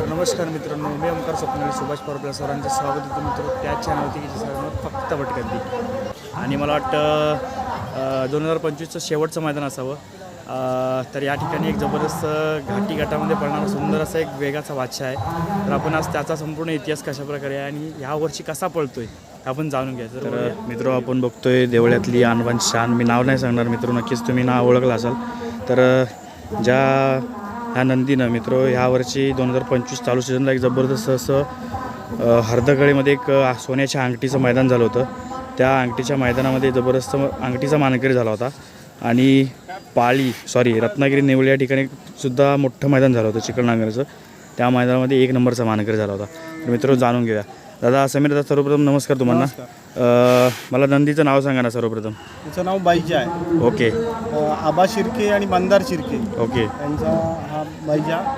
तर नमस्कार मित्रांनो मी ओंकार स्वप्नाली सुभाष परपला सरांचं स्वागत होतं मित्र त्या चॅनलवरती की सरांवर फक्त भटकंती. आणि मला वाटतं दोन हजार पंचवीसचं शेवटचं मैदान असावं. तर या ठिकाणी एक जबरदस्त घाटी घाटामध्ये पडणारा सुंदर असा एक वेगाचा बादशाह आहे. तर आपण आज त्याचा संपूर्ण इतिहास कशा प्रकारे आहे आणि ह्या वर्षी कसा पळतोय आपण जाणून घ्यायचं. तर मित्र आपण बघतोय देवळ्यातली आणबान शान. मी नाव नाही सांगणार मित्र नक्कीच तुम्ही नाव ओळखलं असाल. तर ज्या ह्या नंदीनं मित्र ह्यावर्षी दोन हजार पंचवीस चालू सीझनला एक जबरदस्त असं अ, एक सोन्याच्या अंगठीचं मैदान झालं होतं. त्या अंगठीच्या मैदानामध्ये जबरदस्त अंगठीचा मानकरी झाला होता. आणि पाळी सॉरी रत्नागिरी नेवळी या ठिकाणी सुद्धा मोठं मैदान झालं होतं चिकलनांगरचं त्या मैदानामध्ये एक नंबरचा मानकरी झाला होता. तर मित्र जाणून घेऊया. दादा समीर दादा सर्वप्रथम नमस्कार तुम्हाला. अ, मला नंदीचं नाव सांगा ना सर्वप्रथम. त्याचं नाव बाईजा आहे. ओके. अ, आबा शिर्के आणि मंदार शिर्के. ओके. त्यांचा हा बाईजा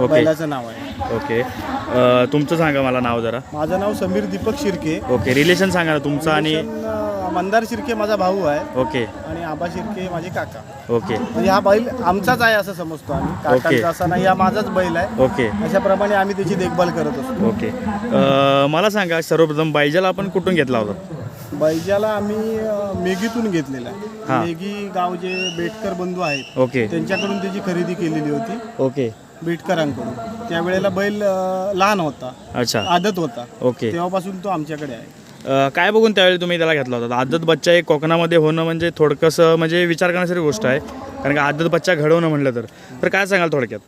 ओके. बैलाचं नाव आहे. ओके. अ, तुमचं सांगा मला नाव जरा. माझं नाव समीर दीपक शिर्के. ओके. रिलेशन सांगा ना तुमचं आणि अ, मंदार शिर्के माझा भाऊ आहे. ओके. आणि आबा शिर्के माझे काका. ओके. म्हणजे हा बैल आमचाच आहे असं समजतो आम्ही. काकांचा असा नाही हा माझाच बैल आहे. ओके. अशाप्रमाणे आम्ही त्याची देखभाल करत असतो. ओके. अ, मला सांगा सर्वप्रथम बायजाला आपण कुठून घेतला होता? बैजाला आम्ही अ, मेघीतून घेतलेला हा. आहे मेघी गाव जे बेटकर बंधू आहेत ओके. त्यांच्याकडून त्याची खरेदी केलेली होती. ओके. बेटकरांकडून. त्यावेळेला बैल अ, लहान होता. अच्छा. आदत होता. ओके. तेव्हापासून तो आमच्याकडे आहे. काय बघून त्यावेळी तुम्ही त्याला घेतला होता? आदत बच्चा एक कोकणामध्ये होणं म्हणजे थोडकंसं म्हणजे विचार करण्यासारखी गोष्ट आहे. कारण का आदत बच्चा घडवणं म्हटलं तर. तर काय सांगाल थोडक्यात?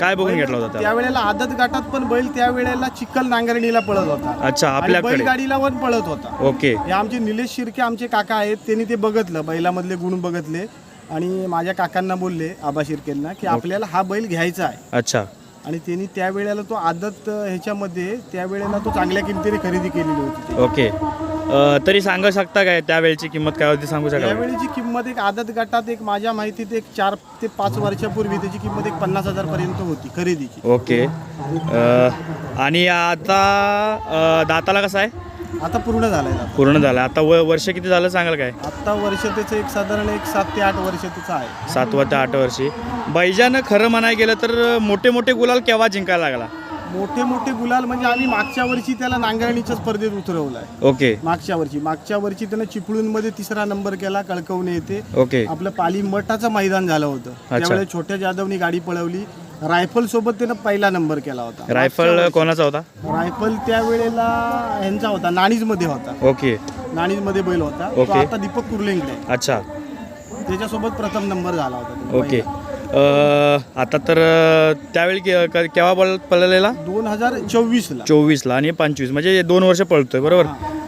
काय बघून घेतला होता त्याला? त्यावेळेला आदत गाठात पण बैल त्यावेळेला चिखल नांगरणीला पळत होता. अच्छा आणि आपल्याकडे बैलगाडीला पण पळत होता. ओके. हे आमचे निलेश शिर्के आमचे काका आहेत त्यांनी ते बघितलं बैलामधले गुण बघितले. आणि माझ्या काकांना बोलले आबा शिर्केंना की आपल्याला हा बैल घ्यायचा आहे. अच्छा. आणि त्यांनी त्यावेळेला तो आदत ह्याच्यामध्ये त्यावेळेला तो चांगल्या किमतीने खरेदी केलेली होती. ओके. अ, तरी सांगू शकता काय त्यावेळेची किंमत काय होती सांगू शकाल? त्यावेळीची किंमत एक आदत गटात एक माझ्या माहितीत एक चार ते पाच वर्षापूर्वी त्याची किंमत एक पन्नास हजार पर्यंत होती खरेदीची. ओके. अ, आणि आता अ, दाताला कसं आहे? आता पूर्ण झालाय आता. पूर्ण झालं. आता व वर्ष किती झालं सांगाल काय? आता वर्ष त्याचं एक साधारण एक सात ते आठ वर्ष त्याचं आहे. सातवा ते आठ वर्षी. बैजानं खरं म्हणायला गेलं तर मोठे मोठे गुलाल केव्हा जिंकायला लागला? मोठे मोठे गुलाल म्हणजे आम्ही मागच्या वर्षी त्याला नांगरणीच्या स्पर्धेत उतरवलाय. ओके. मागच्या वर्षी. मागच्या वर्षी त्यानं चिपळूणमध्ये तिसरा नंबर केला कळकवणे येथे. ओके. आपलं पाली मठाचं मैदान झालं होतं. त्यावेळेस छोट्या जाधवनी गाडी पळवली. रायफल सोबत त्यानं पहिला नंबर केला होता. रायफल कोणाचा होता? रायफल त्यावेळेला ह्यांचा होता नाणीजमध्ये होता. ओके. नाणीजमध्ये बैल होता. तो ओके. आता दीपक कुर्लेंकडे आहे. अच्छा. त्याच्यासोबत प्रथम नंबर झाला होता तो ओके. अ, आता तर अ, त्यावेळी के- क- केव्हा पळ पळलेला? दोन हजार चोवीस ला चोवीसला आणि पंचवीस. म्हणजे दोन वर्ष पळतोय बरोबर?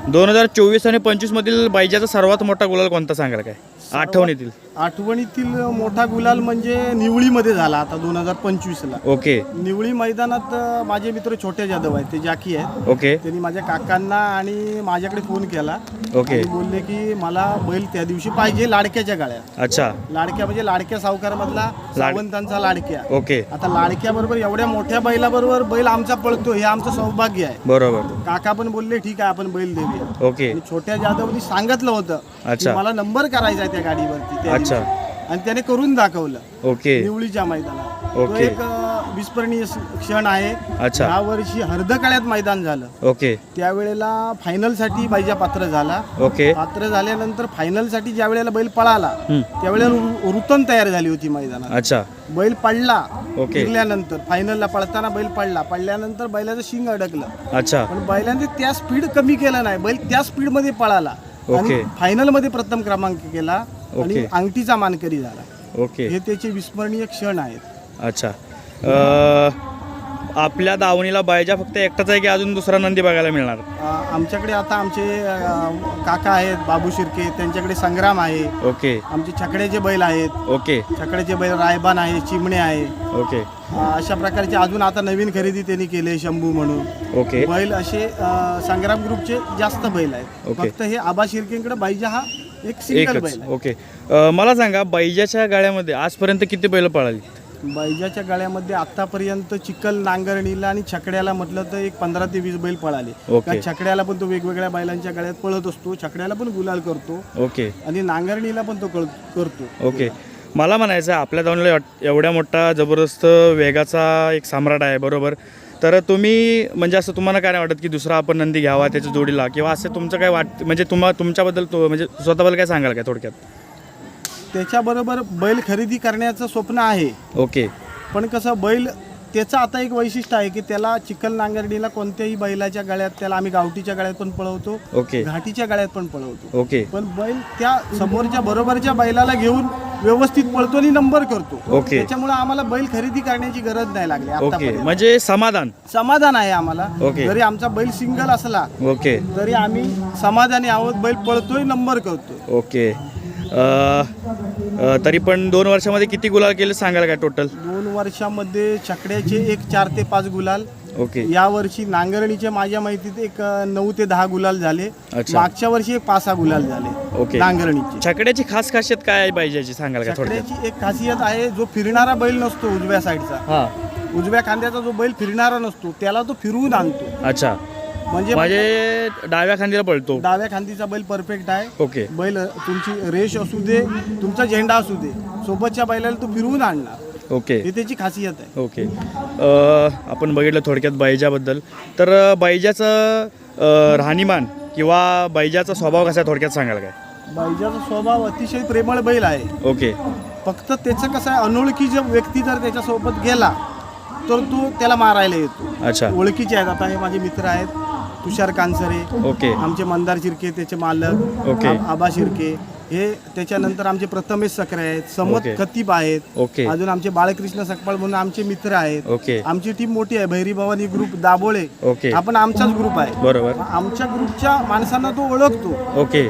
दोन हजार चोवीस आणि पंचवीस मधील बायजाचा सर्वात मोठा गुलाल कोणता सांगाल काय? आठवणीतील. आठवणीतील मोठा गुलाल म्हणजे निवळीमध्ये झाला आता दोन हजार पंचवीस ला ओके. निवळी मैदानात अं, माझे मित्र छोटे जाधव आहेत ते जाकी आहेत. ओके. त्यांनी माझ्या काकांना आणि माझ्याकडे फोन केला. ओके. आणि बोलले की मला बैल त्या दिवशी पाहिजे लाडक्याच्या गाड्या अच्छा. लाडक्या म्हणजे लाडक्या सावकारमधला सावंतांचा लाडक्या. ओके. आता लाडक्या बरोबर एवढ्या मोठ्या बैलाबरोबर बैल आमचा पळतो हे आमचं सौभाग्य आहे. बरोबर. काका पण बोलले ठीक आहे आपण बैल देऊया. ओके. आणि छोट्या जाधवनी सांगितलं होतं की अच्छा. मला नंबर करायचा आहे त्या गाडीवरती त्या अच्छा. आणि त्याने करून दाखवलं. ओके. निवळीच्या मैदानात. तो ओके. एक अं, विस्मरणीय स- क्षण आहे. अच्छा. या वर्षी हर्दकाळ्यात मैदान झालं. ओके. त्यावेळेला फायनलसाठी बैजा पात्र झाला. ओके. पात्र झाल्यानंतर फायनलसाठी ज्या वेळेला बैल पळाला. त्यावेळेला रु- रुतन तयार झाली होती मैदानात. अच्छा. बैल पडला. ओके. फिरल्यानंतर फायनलला पळताना बैल पडला. पडल्यानंतर बैलाचं शिंग अडकलं. अच्छा. पण बैलाने त्या स्पीड कमी केलं नाही. बैल त्या स्पीडमध्ये पळाला. आणि ओके. फायनलमध्ये प्रथम क्रमांक केला. आणि ओके. अंगठीचा मानकरी झाला. ओके. हे त्याचे विस्मरणीय क्षण आहेत. अच्छा. अ, आपल्या दावणीला बायजा फक्त एकटाच आहे की अजून दुसरा नंदी बघायला मिळणार? आमच्याकडे आता आमचे काका आहेत बाबू शिर्के त्यांच्याकडे संग्राम आहे. ओके. आमचे छकड्याचे बैल आहेत. ओके. छकड्याचे बैल रायबान आहे चिमणे आहे. ओके. अशा प्रकारचे अजून आता नवीन खरेदी त्यांनी केले शंभू म्हणून. ओके. बैल असे अं, संग्राम ग्रुपचे जास्त बैल आहेत. ओके. फक्त हे आबा शिर्केकडे बाईजा हा एक सिंगल बैल एकच आहे. ओके. अ, मला सांगा बैजाच्या गाड्यामध्ये आजपर्यंत किती बैल पळाली? बैजाच्या गाड्यामध्ये आतापर्यंत चिखल नांगरणीला आणि छकड्याला म्हटलं तर एक पंधरा ते वीस बैल पळाले. ओके. कारण छकड्याला पण तो वेगवेगळ्या बैलांच्या गाड्यात पळत असतो छकड्याला पण गुलाल करतो. ओके. आणि नांगरणीला पण तो कळ- करतो. ओके. मला म्हणायचं आहे, आपल्या दावणीला एवढ्या मोठा जबरदस्त वेगाचा एक सम्राट आहे बरोबर. तर तुम्ही म्हणजे असं तुम्हाला काय नाही वाटत की दुसरा आपण नंदी घ्यावा त्याच्या जोडीला? किंवा असं तुमचं काय वाट म्हणजे तुम्हा तुमच्याबद्दल तो म्हणजे स्वतःबद्दल काय सांगाल काय थोडक्यात? त्याच्याबरोबर बैल खरेदी करण्याचं स्वप्न आहे. ओके. पण कसं बैल त्याचं आता एक वैशिष्ट्य आहे की त्याला चिखल नांगरणीला कोणत्याही बैलाच्या गळ्यात त्याला आम्ही गावठीच्या गळ्यात पण पळवतो ओके. घाटीच्या गळ्यात पण पळवतो. ओके. पण बैल त्या समोरच्या बरोबरच्या बैलाला घेऊन व्यवस्थित पळतो आणि नंबर करतो. ओके. त्याच्यामुळे आम्हाला बैल खरेदी करण्याची गरज नाही लागली ओके. आतापर्यंत म्हणजे समाधान. समाधान आहे आम्हाला. ओके. जरी आमचा बैल सिंगल असला ओके. तरी आम्ही समाधानी आहोत बैल पळतोय नंबर करतोय. ओके. तरी पण दोन वर्षामध्ये किती गुलाल केले सांगाल काय टोटल दोन वर्षामध्ये चकड्याचे एक चार ते पाच गुलाल. ओके. या वर्षी नांगरणीचे माझ्या माहितीत एक अ, नऊ ते दहा गुलाल झाले. अच्छा. मागच्या वर्षी एक पाच सहा गुलाल झाले ओके. नांगरणीचे. छकड्याची खास खासियत काय आहे पाहिजे सांगाल का थोडक्यात? चकड्याची एक खासियत आहे जो फिरणारा बैल नसतो उजव्या साईडचा हां. उजव्या खांद्याचा जो बैल फिरणारा नसतो त्याला तो फिरवून आणतो. अच्छा. म्हणजे म्हणजे डाव्या खांदीला पळतो. डाव्या खांदीचा बैल परफेक्ट आहे. ओके. बैल तुमची रेष असू दे तुमचा झेंडा असू दे सोबतच्या बैलाला तो फिरवून आणणार. ओके. ही त्याची खासियत आहे. ओके. अ, आपण बघितलं थोडक्यात बैजाबद्दल तर अ, बैजाचं अ, राहणीमान किंवा बैजाचा स्वभाव कसा आहे थोडक्यात सांगाल काय? बैजाचा स्वभाव अतिशय प्रेमळ बैल आहे. ओके. फक्त त्याचं कसं आहे अनोळखी जो व्यक्ती जर त्याच्यासोबत गेला तर तो त्याला मारायला येतो. अच्छा. ओळखीचे आहेत. आता हे माझे मित्र आहेत. तुषार कांसरे ओके. आमचे मंदार शिर्के त्याचे मालक ओके. आ- आबा शिर्के हे त्याच्यानंतर आमचे प्रथमेश सकरे आहेत समत ओके. खतीब आहेत ओके. अजून आमचे बाळकृष्ण सकपाळ म्हणून आमचे मित्र आहेत. ओके. आमची टीम मोठी आहे भैरी भवानी ग्रुप दाबोळे ओके. आपण आमचाच ग्रुप आहे. बरोबर. आमच्या ग्रुपच्या माणसांना तो ओळखतो. ओके.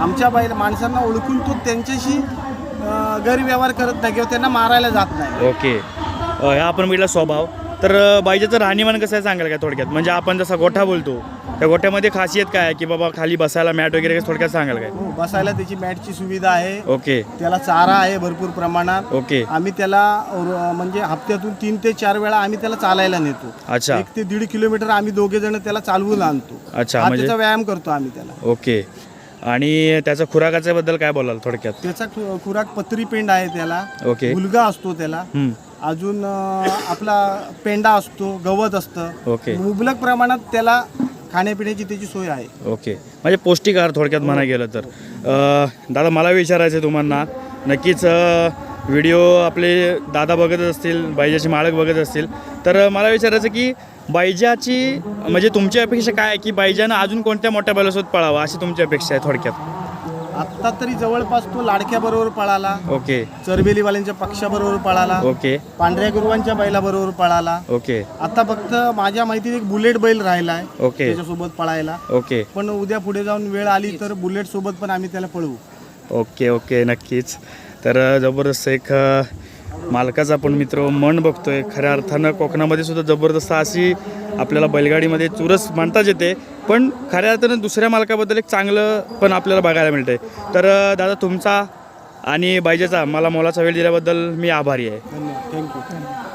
आमच्या बाई माणसांना ओळखून तो त्यांच्याशी अं, गैरव्यवहार करत नाही किंवा त्यांना मारायला जात नाही. ओके. अ, ह्या आपण बघितला स्वभाव. तर बाईजाचं राहणीमान कसं आहे सांगाल काय थोडक्यात? म्हणजे आपण जसा गोठा बोलतो त्या गोठ्यामध्ये खासियत काय आहे? की बाबा खाली बसायला मॅट वगैरे थोडक्यात सांगाल काय? हो बसायला त्याची मॅटची सुविधा आहे. ओके. त्याला चारा आहे भरपूर प्रमाणात. ओके. आम्ही त्याला अं, म्हणजे हप्त्यातून तीन ते चार वेळा आम्ही त्याला चालायला नेतो. अच्छा. एक ते दीड किलोमीटर आम्ही दोघे जण त्याला चालवून आणतो. अच्छा, हा म्हणजे- त्याचा व्यायाम करतो आम्ही त्याला. ओके. आणि त्याच्या खुराकाच्या बद्दल काय बोलाल थोडक्यात? त्याचा खु- खुराक पत्री पेंड आहे त्याला. ओके. मुलगा असतो त्याला. हम्म. अजून आपला पेंडा असतो गवत असतं. ओके. मुबलक प्रमाणात त्याला खाण्यापिण्याची त्याची सोय आहे. ओके. म्हणजे पौष्टिक आहार थोडक्यात म्हणा गेलं तर. अ, दादा मला विचारायचं आहे तुम्हाला. नक्कीच अ, व्हिडिओ आपले दादा बघत असतील बायजाचे मालक बघत असतील. तर मला विचारायचं की बायजाची म्हणजे तुमची अपेक्षा काय आहे की बायजानं अजून कोणत्या मोठ्या बैलासोबत पळावा अशी तुमची अपेक्षा आहे थोडक्यात? आत्ता तरी जवळपास तो लाडक्या बरोबर पळाला. ओके. चरबेलीवाल्यांच्या पक्षाबरोबर पळाला. ओके. पांढऱ्या गुरुवांच्या बैलाबरोबर पळाला. ओके. आता फक्त माझ्या माहितीत एक बुलेट बैल राहिलाय ओके. त्याच्यासोबत पळायला. ओके. पण उद्या पुढे जाऊन वेळ आली तर बुलेट सोबत पण आम्ही त्याला पळवू. ओके ओके नक्कीच. तर अ, जबरदस्त एक अ, मालकाचा आपण मित्र मन बघतोय. खऱ्या अर्थानं कोकणामध्ये सुद्धा जबरदस्त अशी आपल्याला बैलगाडीमध्ये चुरस म्हणताच येते. पण खऱ्या अर्थानं दुसऱ्या मालकाबद्दल एक चांगलं पण आपल्याला बघायला मिळतंय. तर दादा तुमचा आणि बायजेचा मला मोलाचा वेळ दिल्याबद्दल मी आभारी आहे. धन्यवाद. थँक्यू